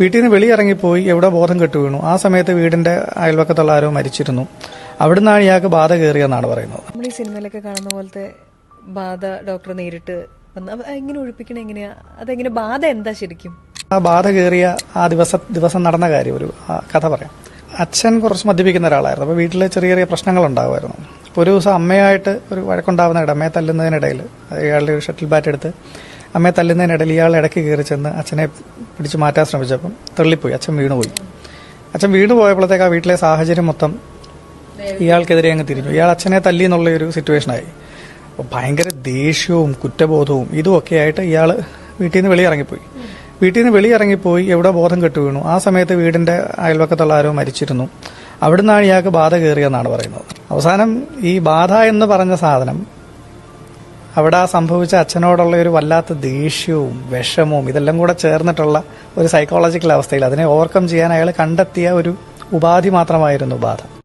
വീട്ടിൽ നിന്ന് വെളിയിറങ്ങിപ്പോയി എവിടെ ബോധം കെട്ടു വീണു. ആ സമയത്ത് വീടിന്റെ അയൽവക്കത്തുള്ള ആരോ മരിച്ചിരുന്നു. അവിടുന്നാണ് ഇയാൾക്ക് ബാധ കയറിയെന്നാണ് പറയുന്നത്. നമ്മൾ ഈ സിനിമയിലൊക്കെ കാണുന്ന പോലത്തെ ബാധ ഡോക്ടർ നേരിട്ട് എങ്ങനെ ഒഴിപ്പിക്കണം എങ്ങനെയാ? അതെങ്ങനെ ബാധ എന്താ ശരിക്കും? ആ ബാധ കയറിയ ആ ദിവസ ദിവസം നടന്ന കാര്യം ഒരു കഥ പറയാം. അച്ഛൻ കുറച്ച് മദ്യപിക്കുന്ന ഒരാളായിരുന്നു. അപ്പോൾ വീട്ടിലെ ചെറിയ ചെറിയ പ്രശ്നങ്ങൾ ഉണ്ടാകുമായിരുന്നു അപ്പോൾ ഒരു ദിവസം അമ്മയായിട്ട് ഒരു വഴക്കുണ്ടാവുന്ന ഇടം അമ്മയെ തല്ലുന്നതിനിടയിൽ ഇയാളുടെ ഒരു ഷട്ടിൽ ബാറ്റ് എടുത്ത് അമ്മയെ തല്ലുന്നതിനിടയിൽ ഇയാൾ ഇടയ്ക്ക് കയറി ചെന്ന് അച്ഛനെ പിടിച്ചു മാറ്റാൻ ശ്രമിച്ചപ്പം തള്ളിപ്പോയി. അച്ഛൻ വീണുപോയി. അച്ഛൻ വീണു പോയപ്പോഴത്തേക്ക് ആ വീട്ടിലെ സാഹചര്യം മൊത്തം ഇയാൾക്കെതിരെ അങ്ങ് തിരിഞ്ഞു. ഇയാൾ അച്ഛനെ തല്ലി എന്നുള്ള ഒരു സിറ്റുവേഷനായി അപ്പോൾ ഭയങ്കര ദേഷ്യവും കുറ്റബോധവും ഇതുമൊക്കെ ആയിട്ട് ഇയാൾ വീട്ടിൽ നിന്ന് വെളിയിറങ്ങിപ്പോയി. വീട്ടിൽ നിന്ന് വെളിയിറങ്ങിപ്പോയി എവിടെ ബോധം കെട്ടു വീണു. ആ സമയത്ത് വീടിന്റെ അയൽവക്കത്തുള്ള ആരോ മരിച്ചിരുന്നു. അവിടുന്നാണ് ഇയാൾക്ക് ബാധ കയറിയെന്നാണ് പറയുന്നത്. അവസാനം ഈ ബാധ എന്ന് പറഞ്ഞ സാധനം അവിടെ ആ സംഭവിച്ച അച്ഛനോടുള്ള ഒരു വല്ലാത്ത ദേഷ്യവും വിഷമവും ഇതെല്ലാം കൂടെ ചേർന്നിട്ടുള്ള ഒരു സൈക്കോളജിക്കൽ അവസ്ഥയിൽ അതിനെ ഓവർകം ചെയ്യാൻ അയാൾ കണ്ടെത്തിയ ഒരു ഉപാധി മാത്രമായിരുന്നു ബാധ.